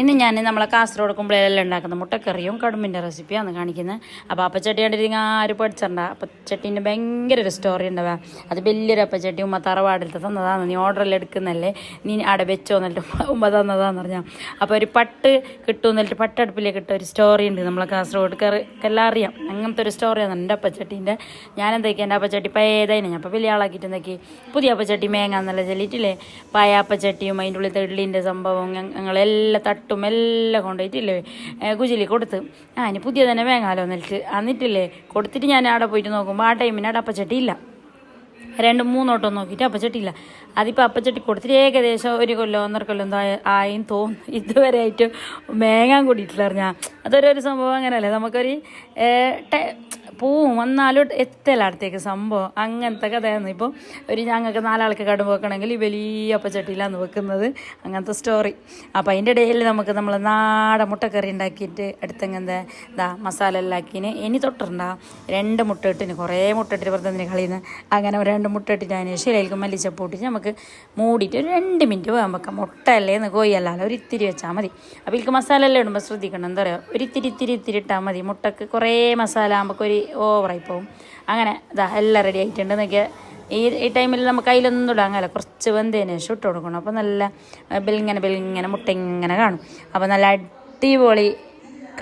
ഇന്ന് ഞാൻ നമ്മളെ കാസർഗോഡ് കുമ്പളയിലെല്ലാം ഉണ്ടാക്കുന്ന മുട്ടക്കറിയും കടുമ്പിന്റെ റെസിപ്പിയാണ് കാണിക്കുന്നത്. അപ്പോൾ അപ്പച്ചട്ടി കണ്ടിട്ട് ആരും പഠിച്ചിട്ടുണ്ട അപ്പച്ചട്ടീന്റെ ഭയങ്കര ഒരു സ്റ്റോറി ഉണ്ടാവുക അത് വലിയൊരു അപ്പച്ചട്ടി ഉമ്മ തറവാടിലത്തെ തന്നതാണ് നീ ഓർഡറെല്ലാം എടുക്കുന്നല്ലേ? നീ അവിടെ വെച്ചോ എന്നിട്ട് ഉമ്മ തന്നതാന്ന് പറഞ്ഞാൽ അപ്പോൾ ഒരു പട്ട് കിട്ടും എന്നിട്ട് പട്ടടുപ്പിലേക്ക് ഇട്ട ഒരു സ്റ്റോറി ഉണ്ട് നമ്മളെ കാസർഗോഡ് എല്ലാം അറിയാം. അങ്ങനത്തെ ഒരു സ്റ്റോറിയാണ് എന്റെ അപ്പച്ചട്ടീന്റെ ഞാൻ എന്തൊക്കെയാ എന്റെ അപ്പച്ചട്ടി പഴയതായിരുന്നു ഞാൻ അപ്പോൾ വലിയ ആളാക്കിയിട്ട് എന്തൊക്കെ? പുതിയ അപ്പച്ചട്ടി മേങ്ങ എന്നല്ല ചൊല്ലിയിട്ടില്ലേ? പായ അപ്പച്ചട്ടിയും അതിന്റെ ഉള്ളിൽ തെള്ളിന്റെ സംഭവം ഞങ്ങളെല്ലാം തട്ടും എല്ലാം കൊണ്ടുപോയിട്ടില്ലേ? കുജിലി കൊടുത്ത്. ആ ഇനി പുതിയ തന്നെ വേങ്ങാലോ എന്നിട്ട്. എന്നിട്ടില്ലേ കൊടുത്തിട്ട് ഞാൻ അവിടെ പോയിട്ട് നോക്കുമ്പോൾ ആ ടൈമിന് അവിടെ അപ്പച്ചട്ടി ഇല്ല. രണ്ട് മൂന്നോട്ടം നോക്കിയിട്ട് അപ്പച്ചട്ടിയില്ല. അതിപ്പോൾ അപ്പച്ചട്ടി കൊടുത്തിട്ട് ഏകദേശം ഒരു കൊല്ലം ഒന്നര കൊല്ലം എന്തോ ആയി തോന്നുന്നു. ഇതുവരെ ആയിട്ട് മേങ്ങാൻ കൂടിയിട്ടില്ല ഞാൻ. അതൊരു ഒരു സംഭവം അങ്ങനെയല്ലേ? നമുക്കൊരു പോവും വന്നാലും എത്തല അടുത്തേക്ക് സംഭവം. അങ്ങനത്തെ കഥയായിരുന്നു. ഇപ്പോൾ ഒരു ഞങ്ങൾക്ക് നാലാൾക്ക് കടുമ്പ് വെക്കണമെങ്കിൽ വലിയ അപ്പച്ചട്ടിയിലാണ് വെക്കുന്നത് അങ്ങനത്തെ സ്റ്റോറി അപ്പോൾ അതിന്റെ ഇടയിൽ നമുക്ക് നമ്മൾ നാടൻ മുട്ടക്കറി ഉണ്ടാക്കിയിട്ട് അടുത്തെങ്ങനത്തെ ഇതാ മസാല എല്ലാം ആക്കിന്. ഇനി തൊട്ടിട്ടുണ്ടാ രണ്ട് മുട്ട ഇട്ടിന്. കുറേ മുട്ട ഇട്ടിട്ട് വെറുതെ കളിയുന്നത് അങ്ങനെ ഒരു രണ്ട് മുട്ട ഇട്ടിട്ടതിന് ശേഷം ഇലയിലേക്ക് മല്ലിച്ചപ്പ് നമുക്ക് മൂടിയിട്ട് ഒരു രണ്ട് മിനിറ്റ് പോകാൻ വെക്കാം. മുട്ട അല്ലേന്ന് കോയല്ലാലോ ഒരു ഇത്തിരി വെച്ചാൽ മതി. അപ്പോൾ ഇതിലേക്ക് മസാല എല്ലാം ഇടുമ്പോൾ ശ്രദ്ധിക്കണം. എന്താ പറയുക ഒരു ഇത്തിരി ഇത്തിരി ഇത്തിരി ഇട്ടാൽ മതി. മുട്ടക്ക് കുറേ മസാല ആകുമ്പോൾ ഒരു ഓവറായി പോകും അങ്ങനെ ഇതാ എല്ലാം റെഡി ആയിട്ടുണ്ട് എന്നൊക്കെ ഈ ഈ ടൈമിൽ നമുക്ക് അതിലൊന്നും തുടങ്ങാല്ല കുറച്ച് വെന്തതിന് ശേഷം ഇട്ട് കൊടുക്കണം. അപ്പോൾ നല്ല ബെലിങ്ങനെ ബെലിങ്ങനെ മുട്ട ഇങ്ങനെ കാണും. അപ്പോൾ നല്ല അടിപൊളി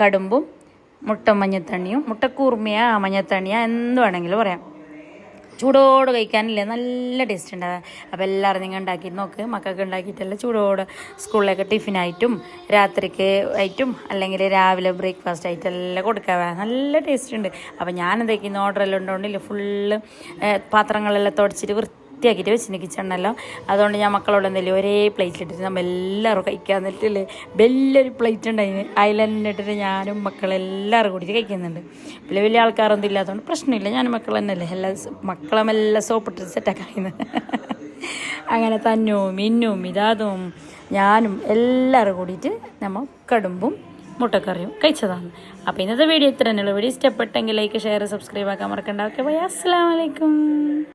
കടുമ്പും മുട്ട മഞ്ഞത്തണ്ണിയും മുട്ട മുട്ടക്കൂർമിയ മഞ്ഞത്തണ്ണിയാ എന്ത് വേണമെങ്കിലും പറയാം. ചൂടോട് കഴിക്കാനില്ലേ? നല്ല ടേസ്റ്റ് ഉണ്ടാവുക അപ്പോൾ എല്ലാവരും നിങ്ങൾ ഉണ്ടാക്കി നോക്ക്. മക്കൾക്ക് ഉണ്ടാക്കിയിട്ടല്ല ചൂടോട് സ്കൂളിലേക്ക് ടിഫിനായിട്ടും രാത്രിക്ക് ആയിട്ടും അല്ലെങ്കിൽ രാവിലെ ബ്രേക്ക്ഫാസ്റ്റ് ആയിട്ടെല്ലാം കൊടുക്കുക നല്ല ടേസ്റ്റ് ഉണ്ട്. അപ്പോൾ ഞാൻ എന്തൊക്കെയാണ് ഓർഡറെല്ലാം ഉണ്ടോണ്ടില്ല? ഫുള്ള് പാത്രങ്ങളെല്ലാം തുടച്ചിട്ട് വൃത്തിയാക്കിയിട്ട് വെച്ചിന് കിച്ചണല്ലോ അതുകൊണ്ട് ഞാൻ മക്കളോട് എന്തെങ്കിലും ഒരേ പ്ലേറ്റിലിട്ടിട്ട് നമ്മൾ എല്ലാവരും കഴിക്കാൻ എന്നിട്ടില്ലേ വലിയൊരു പ്ലേറ്റ് ഉണ്ടായിന്. അതിലെന്നെ ഇട്ടിട്ട് ഞാനും മക്കളെല്ലാവരും കൂടിയിട്ട് കഴിക്കുന്നുണ്ട്. വലിയ വലിയ ആൾക്കാരൊന്നും ഇല്ലാത്തതുകൊണ്ട് പ്രശ്നമില്ല. ഞാൻ മക്കൾ തന്നെയല്ലേ. എല്ലാ മക്കളെല്ലാം സോപ്പിട്ട് സെറ്റാക്കി കഴിയുന്നത്. അങ്ങനെ തന്നും മിന്നും ഇതാതും ഞാനും എല്ലാവരും കൂടിയിട്ട് നമ്മൾ കടുമ്പും മുട്ടക്കറിയും കഴിച്ചതാണ്. അപ്പോൾ ഇന്നത്തെ വീഡിയോ ഇത്ര തന്നെയുള്ളൂ വീഡിയോ ഇഷ്ടപ്പെട്ടെങ്കിൽ ലൈക്ക് ഷെയർ സബ്സ്ക്രൈബ് ആക്കാൻ മറക്കണ്ട. ഓക്കെ ബൈ അസ്സാം വലൈക്കും